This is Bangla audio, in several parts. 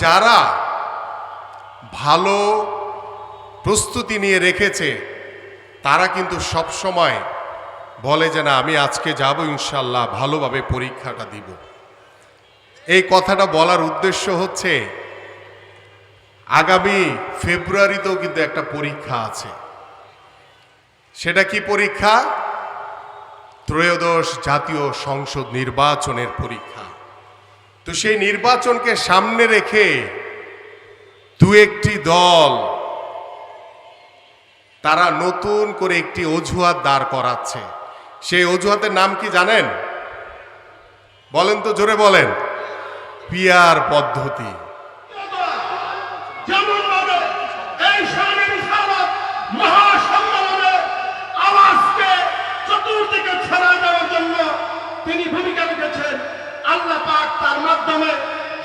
যারা ভালো প্রস্তুতি নিয়ে রেখেছে, তারা কিন্তু সব সময় বলে যে, না, আমি আজকে যাব ইনশাল্লাহ ভালোভাবে পরীক্ষাটা দিব। এই কথাটা বলার উদ্দেশ্য হচ্ছে, আগামী ফেব্রুয়ারিতেও কিন্তু একটা পরীক্ষা আছে। সেটা কি পরীক্ষা? ত্রয়োদশ জাতীয় সংসদ নির্বাচনের পরীক্ষা। তো সেই নির্বাচনকে সামনে রেখে দু একটি দল তারা নতুন করে একটি অজুহাত দাঁড় করাচ্ছে। সেই অজুহাতের নাম কি জানেন? বলেন তো জোরে বলেন। পিয়ার পদ্ধতি যেমন ভাবে এই স্বামী রিসালাত মহাসম্মেলনে আওয়াজকে চতুর্দিকে ছড়া দেওয়ার জন্য তিনি ভূমিকা রেখেছেন আল্লাহ পাক তার মাধ্যমে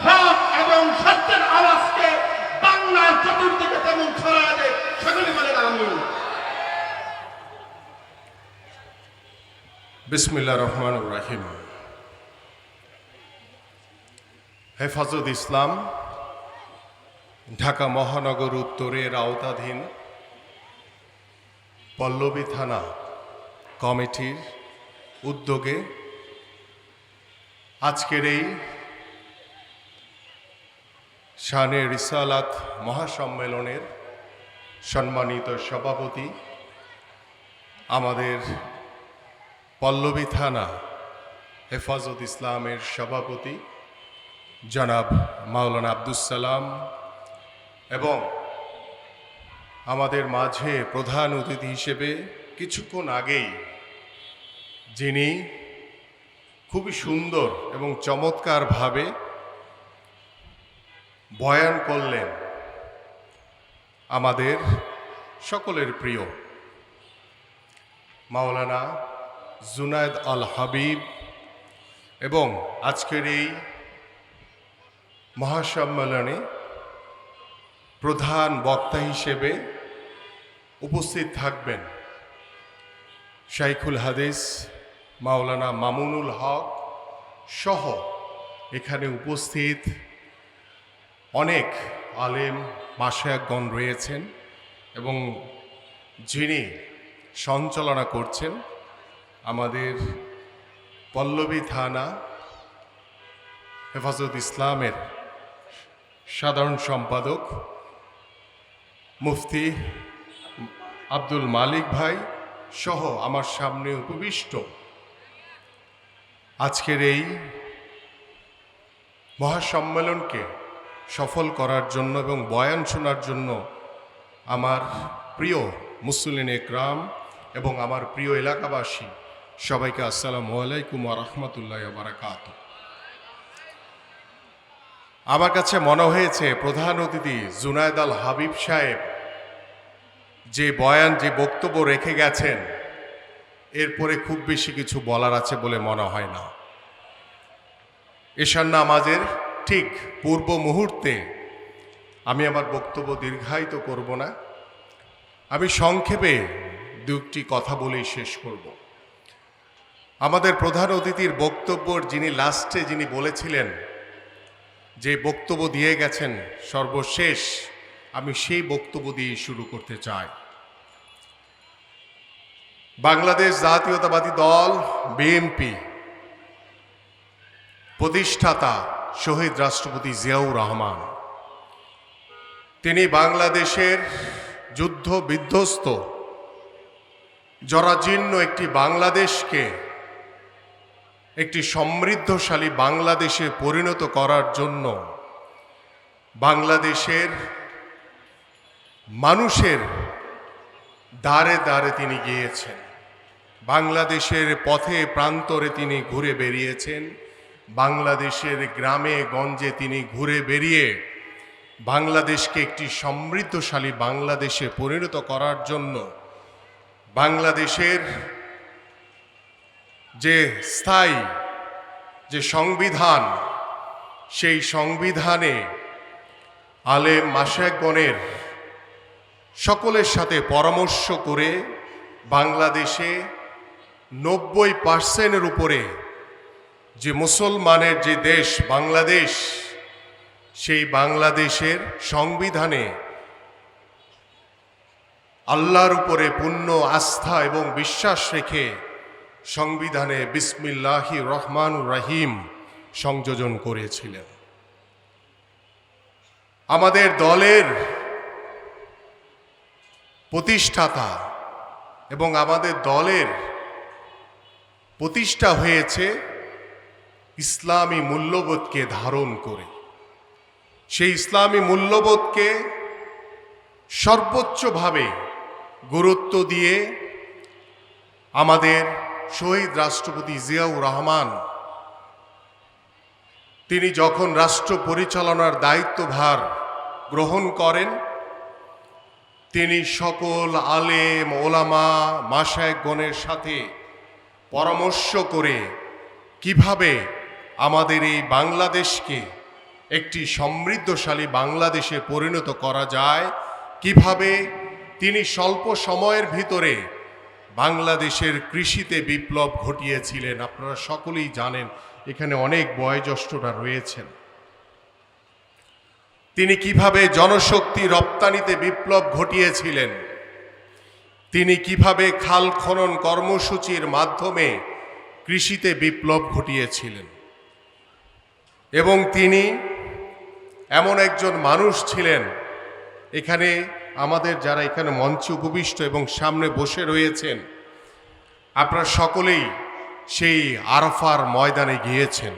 হক এবং সত্যের আওয়াজকে বাংলার চতুর্দিকে তেমন ছড়া দেয় সকলে বলেন আমি বিসমিল্লা রহমান রাহিম। হেফাজত ইসলাম, ঢাকা মহানগর উত্তরের আওতাধীন পল্লবী থানা কমিটির উদ্যোগে আজকের এই শানে রিসালাত মহাসম্মেলনের সম্মানিত সভাপতি আমাদের পল্লবী থানা, হেফাজত ইসলামের সভাপতি জনাব মাওলানা আব্দুস সালাম এবং আমাদের মাঝে প্রধান অতিথি হিসেবে কিছুক্ষণ আগেই যিনি খুবই সুন্দর এবং চমৎকারভাবে বয়ান করলেন আমাদের সকলের প্রিয় মাওলানা জুনায়দ আল হাবিব এবং আজকের এই মহাসম্মেলনে প্রধান বক্তা হিসেবে উপস্থিত থাকবেন শাইখুল হাদিস, মাওলানা মামুনুল হক সহ এখানে উপস্থিত অনেক আলেম মাসায়াকগণ রয়েছেন এবং যিনি সঞ্চালনা করছেন। আমাদের পল্লবী থানা হেফাজত ইসলামের সাধারণ সম্পাদক মুফতি আব্দুল মালিক ভাই সহ আমার সামনে উপবিষ্ট আজকের এই মহাসম্মেলনকে সফল করার জন্য এবং বয়ান শোনার জন্য আমার প্রিয় মুসলিন একরাম এবং আমার প্রিয় এলাকাবাসী সবাইকে আসসালামু আলাইকুম রহমতুল্লাহ বারাকাত আমার কাছে মনে হয়েছে, প্রধান অতিথি জুনায়দ আল হাবিব সাহেব যে বয়ান, যে বক্তব্য রেখে গেছেন, এরপরে খুব বেশি কিছু বলার আছে বলে মনে হয় না। এশার নামাজের ঠিক পূর্ব মুহূর্তে আমি আমার বক্তব্য দীর্ঘায়িত করব না। আমি সংক্ষেপে দুটি কথা বলেই শেষ করব। আমাদের প্রধান অতিথির বক্তব্যর যিনি লাস্টে যিনি বলেছিলেন যে বক্তব্য দিয়ে গেছেন সর্বশেষ, আমি সেই বক্তব্য দিয়ে শুরু করতে চাই। বাংলাদেশ জাতীয়তাবাদী দল, বিএনপি, প্রতিষ্ঠাতা শহীদ রাষ্ট্রপতি জিয়াউর রহমান। তিনি বাংলাদেশের যুদ্ধ বিধ্বস্ত, জরাজীর্ণ একটি বাংলাদেশকে একটি সমৃদ্ধশালী বাংলাদেশে পরিণত করার জন্য বাংলাদেশের মানুষের দ্বারে দ্বারে তিনি গিয়েছেন। বাংলাদেশের পথে প্রান্তরে তিনি ঘুরে বেরিয়েছেন। বাংলাদেশের গ্রামে, গঞ্জে তিনি ঘুরে বেরিয়ে বাংলাদেশকে একটি সমৃদ্ধশালী বাংলাদেশে পরিণত করার জন্য বাংলাদেশের যে স্থায়ী, যে সংবিধান, সেই সংবিধানে আলেম মাসায়গণের সকলের সাথে পরামর্শ করে বাংলাদেশে নব্বই পার্সেন্টের উপরে যে মুসলমানের যে দেশ বাংলাদেশ, সেই বাংলাদেশের সংবিধানে আল্লাহর উপরে পূর্ণ আস্থা এবং বিশ্বাস রেখে সংবিধানে বিসমিল্লাহি রহমান রাহিম সংযোজন করেছিলেন। আমাদের দলের প্রতিষ্ঠাতা এবং আমাদের দলের প্রতিষ্ঠা হয়েছে ইসলামী মূল্যবোধকে ধারণ করে। সেই ইসলামী মূল্যবোধকে সর্বোচ্চভাবে গুরুত্ব দিয়ে আমাদের শহীদ রাষ্ট্রপতি জিয়াউর রহমান, তিনি যখন রাষ্ট্র পরিচালনার দায়িত্বভার গ্রহণ করেন, তিনি সকল আলেম, ওলামা মাসায়কগণের সাথে পরামর্শ করে কীভাবে আমাদের এই বাংলাদেশকে একটি সমৃদ্ধশালী বাংলাদেশে পরিণত করা যায়, কীভাবে তিনি স্বল্প সময়ের ভিতরে বাংলাদেশের কৃষিতে বিপ্লব ঘটিয়েছিলেন। আপনারা সকলেই জানেন, এখানে অনেক বয়োজ্যেষ্ঠরা রয়েছেন। তিনি কীভাবে জনশক্তি রপ্তানিতে বিপ্লব ঘটিয়েছিলেন? তিনি কীভাবে খাল খনন কর্মসূচির মাধ্যমে কৃষিতে বিপ্লব ঘটিয়েছিলেন? এবং তিনি এমন একজন মানুষ ছিলেন, এখানে আমাদের যারা এখানে মঞ্চে উপবিষ্ট এবং সামনে বসে রয়েছেন, আপনারা সকলেই সেই আরফার ময়দানে গিয়েছেন।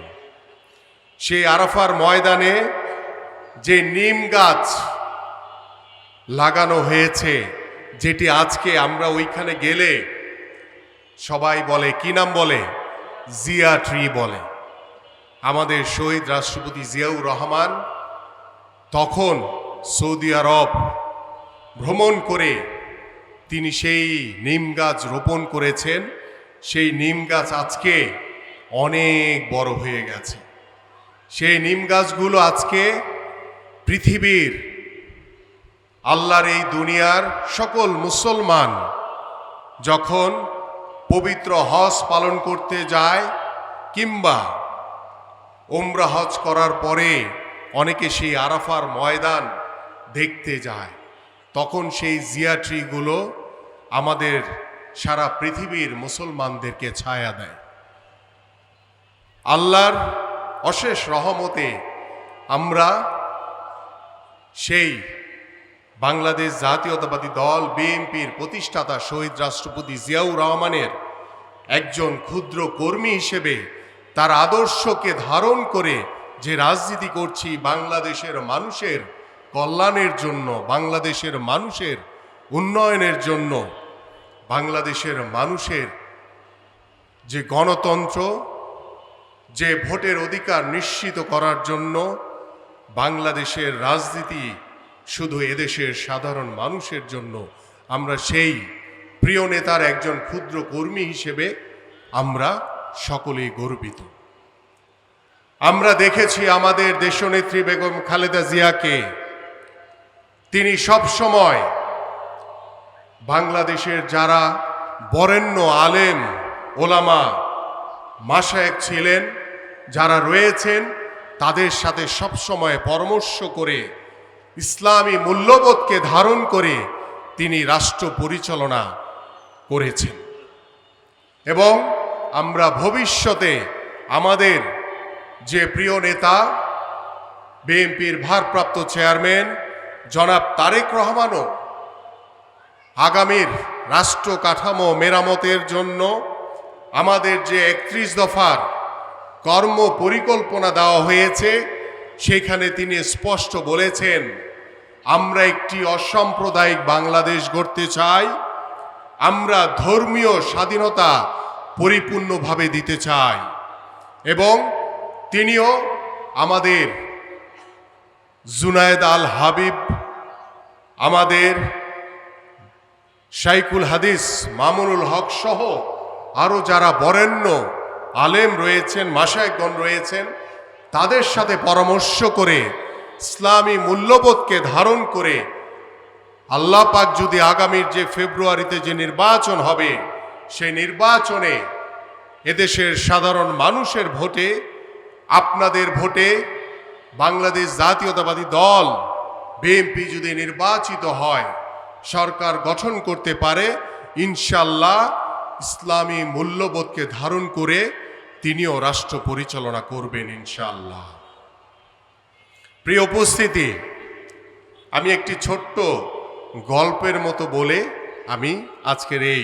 সেই আরফার ময়দানে যে নিম গাছ লাগানো হয়েছে, যেটি আজকে আমরা ওইখানে গেলে সবাই বলে, কি নাম বলে? জিয়া ট্রি বলে। আমাদের শহীদ রাষ্ট্রপতি জিয়াউর রহমান তখন সৌদি আরব ভ্রমণ করে তিনি সেই নিম গাছ রোপণ করেছেন। সেই নিম গাছ আজকে অনেক বড় হয়ে গেছে। সেই নিম গাছগুলো আজকে পৃথিবীর আল্লাহর এই দুনিয়ার সকল মুসলমান যখন পবিত্র হজ পালন করতে যায় কিংবা ওমরা হজ করার পরে অনেকে সেই আরাফার ময়দান দেখতে যায়। তখন সেই জিয়া ট্রিগুলো আমাদের সারা পৃথিবীর মুসলমানদেরকে ছায়া দেয়। আল্লাহর অশেষ রহমতে আমরা সেই বাংলাদেশ জাতীয়তাবাদী দল, বিএনপির প্রতিষ্ঠাতা শহীদ রাষ্ট্রপতি জিয়াউর রহমানের একজন ক্ষুদ্র কর্মী হিসেবে তার আদর্শকে ধারণ করে যে রাজনীতি করছি, বাংলাদেশের মানুষের কল্যাণের জন্য, বাংলাদেশের মানুষের উন্নয়নের জন্য, বাংলাদেশের মানুষের যে গণতন্ত্র, যে ভোটের অধিকার নিশ্চিত করার জন্য বাংলাদেশের রাজনীতি শুধু এদেশের সাধারণ মানুষের জন্য, আমরা সেই প্রিয় নেতার একজন ক্ষুদ্র কর্মী হিসেবে আমরা সকলেই গর্বিত। আমরা দেখেছি আমাদের দেশনেত্রী বেগম খালেদা জিয়াকে তিনি সব সময় বাংলাদেশের যারা বরেণ্য আলেম, ওলামা মাসায়েক ছিলেন, যারা রয়েছেন, তাদের সাথে সবসময় পরামর্শ করে, ইসলামী মূল্যবোধকে ধারণ করে তিনি রাষ্ট্র পরিচালনা করেছেন। এবং আমরা ভবিষ্যতে আমাদের যে প্রিয় নেতা, বিএনপির ভারপ্রাপ্ত চেয়ারম্যান জনাব তারেক রহমানও আগামীর রাষ্ট্র কাঠামো মেরামতের জন্য আমাদের যে একত্রিশ দফার কর্ম পরিকল্পনা দেওয়া হয়েছে, সেখানে তিনি স্পষ্ট বলেছেন, আমরা একটি অসাম্প্রদায়িক বাংলাদেশ গড়তে চাই, আমরা ধর্মীয় স্বাধীনতা পরিপূর্ণভাবে দিতে চাই এবং তিনিও আমাদের জুনায়েদ আল হাবিব, আমাদের শাইকুল হাদিস, মামুনুল হক সহ আরও যারা বরেণ্য আলেম রয়েছেন, মাসায়কগণ রয়েছেন, তাদের সাথে পরামর্শ করে, ইসলামী মূল্যবোধকে ধারণ করে, আল্লাহ পাক যদি আগামীর যে ফেব্রুয়ারিতে যে নির্বাচন হবে, সেই নির্বাচনে এদেশের সাধারণ মানুষের ভোটে, আপনাদের ভোটে বাংলাদেশ জাতীয়তাবাদী দল, বিএনপি যদি নির্বাচিত হয়, সরকার গঠন করতে পারে ইনশাল্লাহ ইসলামী মূল্যবোধকে ধারণ করে তিনিও রাষ্ট্র পরিচালনা করবেন ইনশাল্লাহ প্রিয় উপস্থিতি, আমি একটি ছোট্ট গল্পের মতো বলে আমি আজকের এই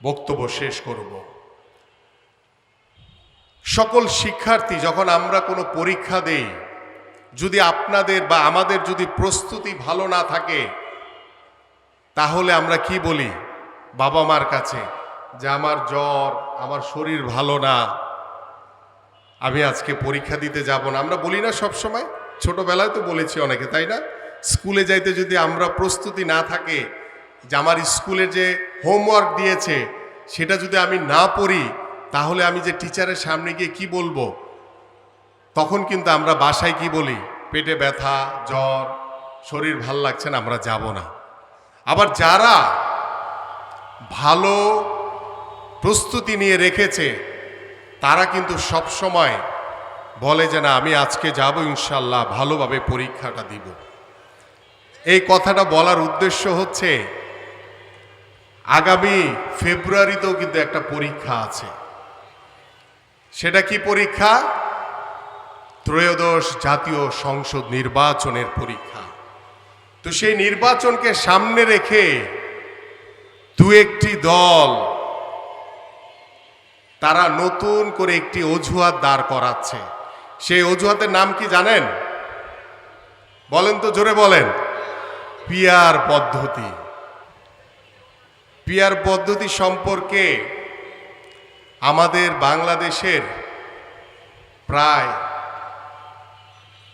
বক্তব্য শেষ করব। সকল শিক্ষার্থী, যখন আমরা কোনো পরীক্ষা দেই, যদি আপনাদের বা আমাদের যদি প্রস্তুতি ভালো না থাকে, তাহলে আমরা কি বলি বাবা মার কাছে? যে আমার জ্বর, আমার শরীর ভালো না, আমি আজকে পরীক্ষা দিতে যাব না। আমরা বলি না সব সময় ছোটবেলায় তো বলেছি অনেকে, তাই না? স্কুলে যাইতে যদি আমরা প্রস্তুতি না থাকে, যে আমার স্কুলে যে হোমওয়ার্ক দিয়েছে, সেটা যদি আমি না পড়ি তাহলে আমি যে টিচারের সামনে গিয়ে কি বলব? তখন কিন্তু আমরা বাসায় কি বলি? পেটে ব্যথা, জ্বর, শরীর ভালো লাগছে না, আমরা যাব না। আবার যারা ভালো প্রস্তুতি নিয়ে রেখেছে, তারা কিন্তু সব সময় বলে যে, না, আমি আজকে যাব ইনশাল্লাহ ভালোভাবে পরীক্ষাটা দিব। এই কথাটা বলার উদ্দেশ্য হচ্ছে, আগামী ফেব্রুয়ারিতেও কিন্তু একটা পরীক্ষা আছে। সেটা কি পরীক্ষা? ত্রয়োদশ জাতীয় সংসদ নির্বাচনের পরীক্ষা। তো সেই নির্বাচনকে সামনে রেখে দু একটি দল তারা নতুন করে একটি অজুহাত দাঁড় করাচ্ছে। সেই অজুহাতের নাম কি জানেন? বলেন তো জোরে বলেন। পিয়ার পদ্ধতি। পিয়ার পদ্ধতি সম্পর্কে আমাদের বাংলাদেশের প্রায়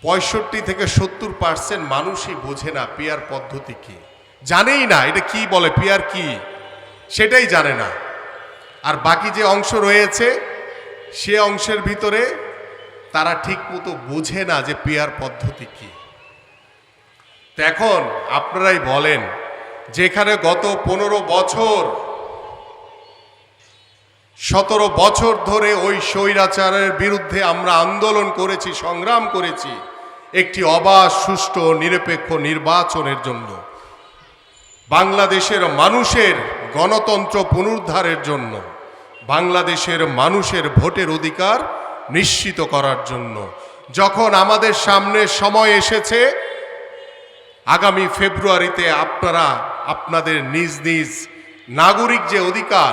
পঁয়ষট্টি থেকে সত্তর পার্সেন্ট মানুষই বোঝে না পিয়ার পদ্ধতি কি। জানেই না, এটা কি বলে, পিয়ার কি? সেটাই জানে না। আর বাকি যে অংশ রয়েছে, সে অংশের ভিতরে তারা ঠিক মতো বোঝে না যে পিয়ার পদ্ধতি কি। এখন আপনারাই বলেন, যেখানে গত পনেরো বছর সতেরো বছর ধরে ওই স্বৈরাচারের বিরুদ্ধে আমরা আন্দোলন করেছি, সংগ্রাম করেছি, একটি অবাধ, সুষ্ঠু নিরপেক্ষ নির্বাচনের জন্য। বাংলাদেশের মানুষের গণতন্ত্র পুনরুদ্ধারের জন্য, বাংলাদেশের মানুষের ভোটের অধিকার নিশ্চিত করার জন্য। যখন আমাদের সামনে সময় এসেছে, আগামী ফেব্রুয়ারিতে আপনারা, আপনাদের নিজ নিজ নাগরিক যে অধিকার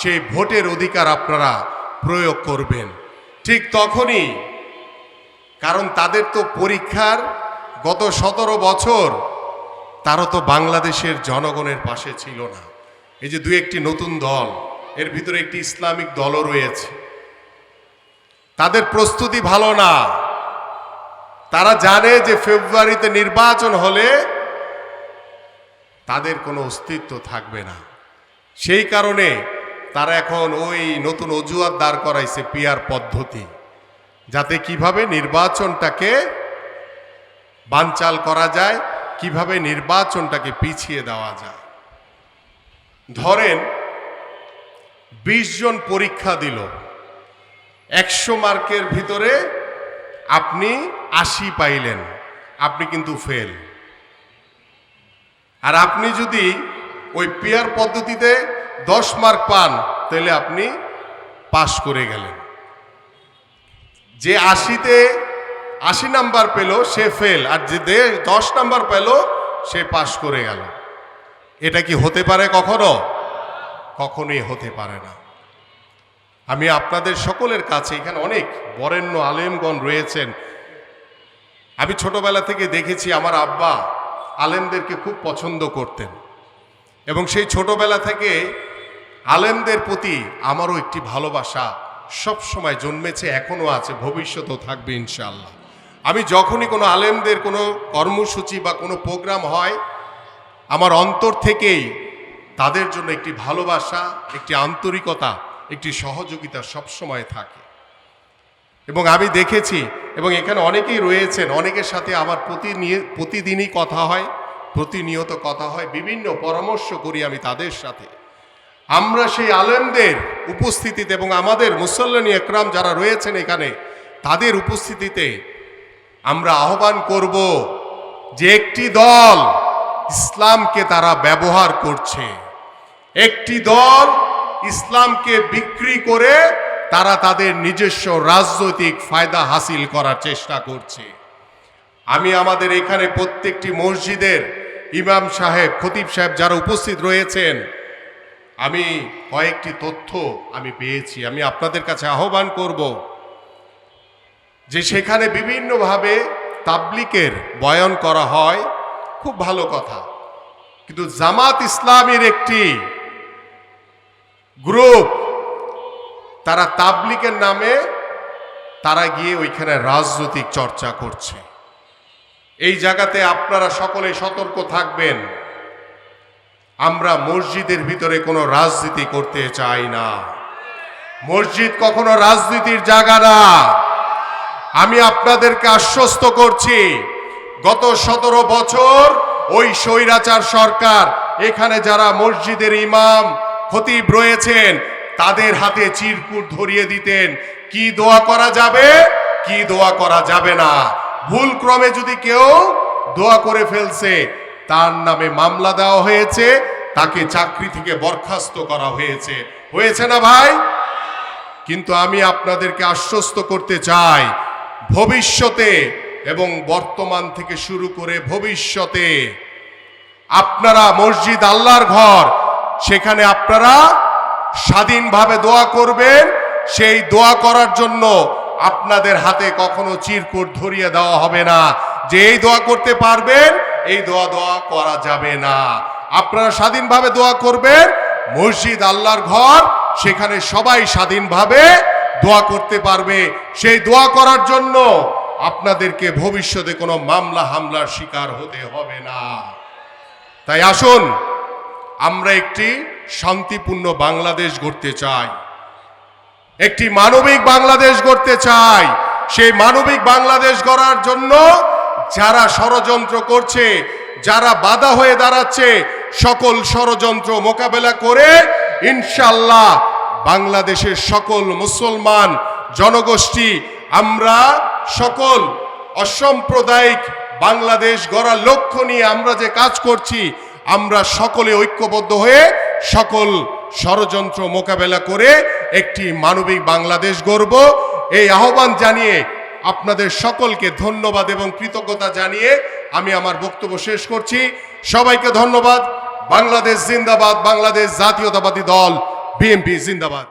সেই ভোটের অধিকার আপনারা প্রয়োগ করবেন। ঠিক তখনই, কারণ তাদের তো পরীক্ষার গত সতেরো বছর, তারা তো বাংলাদেশের জনগণের পাশে ছিল না। এই যে দু একটি নতুন দল, এর ভিতরে একটি ইসলামিক দলও রয়েছে। তাদের প্রস্তুতি ভালো না। তারা জানে যে ফেব্রুয়ারিতে নির্বাচন হলে তাদের কোনো অস্তিত্ব থাকবে না। সেই কারণে তারা এখন ওই নতুন অজুহাত দাঁড় করাইছে পিয়ার পদ্ধতি। যাতে কীভাবে নির্বাচনটাকে বানচাল করা যায়, কীভাবে নির্বাচনটাকে পিছিয়ে দেওয়া যায়। ধরেন, বিশ জন পরীক্ষা দিল। একশো মার্কের ভিতরে আপনি আশি পাইলেন, আপনি কিন্তু ফেল। আর আপনি যদি ওই পেয়ার পদ্ধতিতে দশ মার্ক পান, তাহলে আপনি পাশ করে গেলেন। যে আশিতে আশি নাম্বার পেল, সে ফেল। আর যে দশ নাম্বার পেল, সে পাশ করে গেল। এটা কি হতে পারে কখনো? কখনোই হতে পারে না। আমি আপনাদের সকলের কাছে, এখানে অনেক বরেণ্য আলেমগণ রয়েছেন। আমি ছোটবেলা থেকে দেখেছি আমার আব্বা আলেমদেরকে খুব পছন্দ করতেন। এবং সেই ছোটবেলা থেকে আলেমদের প্রতি আমারও একটি ভালোবাসা সব সময় জন্মেছে, এখনও আছে, ভবিষ্যতেও থাকবে ইনশাল্লাহ আমি যখনই কোনো আলেমদের কোনো কর্মসূচি বা কোনো প্রোগ্রাম হয়, আমার অন্তর থেকেই তাদের জন্য একটি ভালোবাসা, একটি আন্তরিকতা, একটি সহযোগিতা সবসময় থাকে। এবং আমি দেখেছি, এবং এখানে অনেকেই রয়েছেন, অনেকের সাথে আমার প্রতিদিনই কথা হয়, প্রতিনিয়ত কথা হয়, বিভিন্ন পরামর্শ করি আমি তাদের সাথে। আমরা সেই আলেমদের উপস্থিতিতে এবং আমাদের মুসল্লানি একরাম যারা রয়েছেন এখানে, তাদের উপস্থিতিতে আমরা আহ্বান করব যে একটি দল ইসলামকে তারা ব্যবহার করছে। একটি দল ইসলামকে বিক্রি করে তারা তাদের নিজস্ব রাজনৈতিক ফায়দা হাসিল করার চেষ্টা করছে। আমি আমাদের এখানে প্রত্যেকটি মসজিদের ইমাম সাহেব, খতিব সাহেব যারা উপস্থিত রয়েছেন আমি কয়েকটি তথ্য আমি পেয়েছি, আমি আপনাদের কাছে আহ্বান করব যে সেখানে বিভিন্নভাবে তাবলিকের বয়ন করা হয়, খুব ভালো কথা। কিন্তু জামাত ইসলামের একটি গ্রুপ, তারা তাবলিকের নামে তারা গিয়ে ওইখানে রাজনৈতিক চর্চা করছে। এই জায়গাতে আপনারা সকলে সতর্ক থাকবেন। আমরা মসজিদের ভিতরে কোনো রাজনীতি করতে চাই না। মসজিদ কখনো রাজনীতির জায়গা না। আমি আপনাদেরকে আশ্বস্ত করছি, গত সতেরো বছর ওই স্বৈরাচার সরকার, এখানে যারা মসজিদের ইমাম, খতিব রয়েছেন, তাদের হাতে চিরকুট ধরিয়ে দিতেন। কি দোয়া করা যাবে, কি দোয়া করা যাবে না। ভুল ক্রমে যদি কেউ দোয়া করে ফেলছে তার নামে মামলা দেওয়া হয়েছে, তাকে চাকরি থেকে বরখাস্ত করা হয়েছে। হয়েছে না ভাই? কিন্তু আমি আপনাদেরকে আশ্বস্ত করতে চাই, ভবিষ্যতে এবং বর্তমান থেকে শুরু করে ভবিষ্যতে আপনারা মসজিদ আল্লাহর ঘর, সেখানে আপনারা স্বাধীনভাবে দোয়া করবেন, সেই দোয়া করার জন্য আপনাদের হাতে কখনো চিরকুট ধরিয়ে দেওয়া হবে না। যে এই দোয়া করতে পারবেন, এই দোয়া দোয়া করা যাবে না। আপনারা স্বাধীনভাবে দোয়া করবেন, মসজিদ আল্লাহর ঘর, সেখানে সবাই স্বাধীনভাবে দোয়া করতে পারবে। সেই দোয়া করার জন্য আপনাদেরকে ভবিষ্যতে কোনো মামলা হামলার শিকার হতে হবে না। তাই আসুন, আমরা একটি শান্তিপূর্ণ বাংলাদেশ গড়তে চাই। একটি মানবিক বাংলাদেশ গড়তে চাই। সেই মানবিক বাংলাদেশ গড়ার জন্য যারা ষড়যন্ত্র করছে, যারা বাধা হয়ে দাঁড়াচ্ছে, সকল ষড়যন্ত্র মোকাবেলা করে ইনশাল্লাহ বাংলাদেশের সকল মুসলমান জনগোষ্ঠী, আমরা সকল অসাম্প্রদায়িক বাংলাদেশ গড়ার লক্ষ্য নিয়ে আমরা যে কাজ করছি, আমরা সকলে ঐক্যবদ্ধ হয়ে সকল ষড়যন্ত্র মোকাবেলা করে একটি মানবিক বাংলাদেশ গড়ব। এই আহ্বান জানিয়ে আপনাদের সকলকে ধন্যবাদ এবং কৃতজ্ঞতা জানিয়ে আমি আমার বক্তব্য শেষ করছি। সবাইকে ধন্যবাদ। বাংলাদেশ জিন্দাবাদ, বাংলাদেশ জাতীয়তাবাদী দল, বিএনপি জিন্দাবাদ।